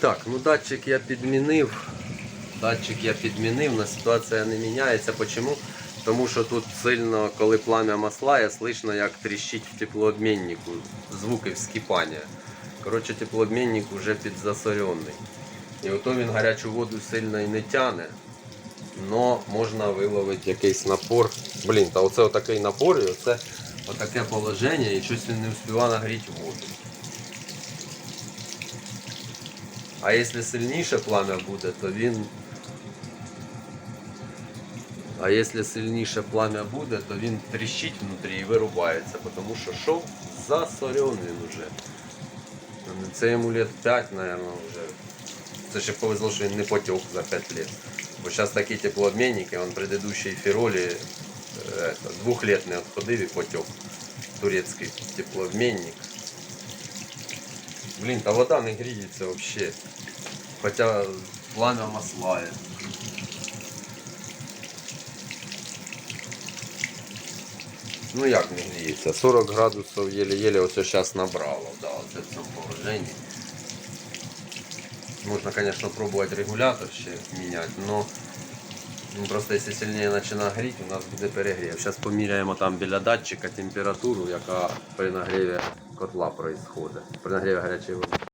Так, ну датчик я підмінив. Датчик я підмінив, але ситуація не міняється. Почому? Тому що тут сильно, коли плам'я маслає, слышно, як тріщить в теплообміннику, звуки вскипання. Коротше, теплообмінник вже підзасорений. І ото він гарячу воду сильно і не тяне. Но можна виловити якийсь напор. Блін, та оце отакий напор і оце отаке положення, і щось він не встигає нагріти воду. А якщо сильніше плам'я буде, то він. А якщо сильніше плам'я буде, то він тріщить внутрі і вирубається, тому що шов засорен він уже. Це йому лет 5, мабуть, вже. Це ще повезло, що він не потек за 5 лет. Бо зараз такі теплообмінники, он предыдущий Фіролі е, двух лет не відходив і потек. Турецький теплообмінник. Блін, та вода не гріється взагалі. Хоча пламя маслає. Ну як не гріється? 40 градусів єле-єле ось зараз набрало, да, оце в цьому положенні. Можна, конечно, пробовать регулятор ще міняти, но ну, просто якщо сильніше починає гріти, у нас буде перегрів. Зараз поміряємо там біля датчика температуру, яка при нагріві котла відбувається, При нагріві гарячої води.